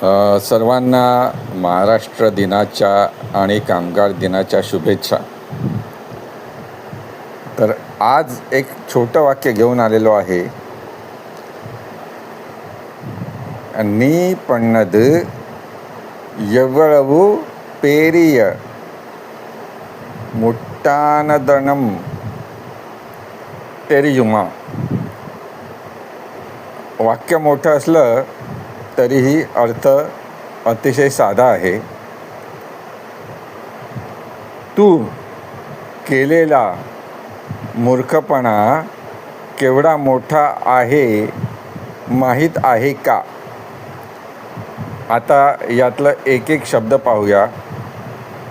सर्वांना महाराष्ट्र दिनाच्या आणि कामगार दिनाच्या शुभेच्छा. तर आज एक छोटं वाक्य घेऊन आलेलो आहे. नी पण्णद एव्वळवू पेरिय मुट्टानदनम जुमा वाक्य मोठं असलं तरीही अर्थ अतिशय साधा आहे. तू केलेला मूर्खपणा केवढा मोठा आहे माहीत आहे का? आता यातलं एक एक शब्द पाहूया.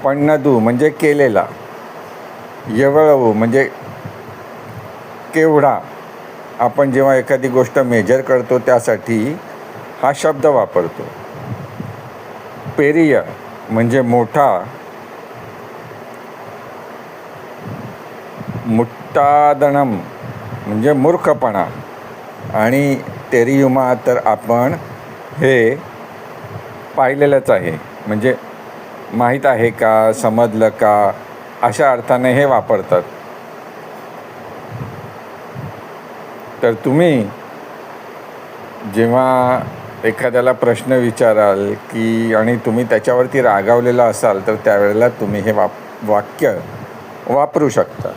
पण्णदू म्हणजे केलेला. यवळवू म्हणजे केवढा. आपण जेव्हा एखादी गोष्ट मेजर करतो त्यासाठी हा शब्द वापरतो. पेरिय म्हणजे मोठा मुट्टादणम म्हणजे मूर्खपणा. आणि तेरियुमा तर आपण हे पाहिलेलंच आहे. म्हणजे माहीत आहे का समजलं का अशा अर्थाने हे वापरतात. तर तुम्ही जेव्हा एखाद्याला प्रश्न विचाराल की आणि तुम्ही त्याच्यावरती रागावलेला असाल तर त्यावेळेला तुम्ही हे वाप वाक्य वापरू शकता.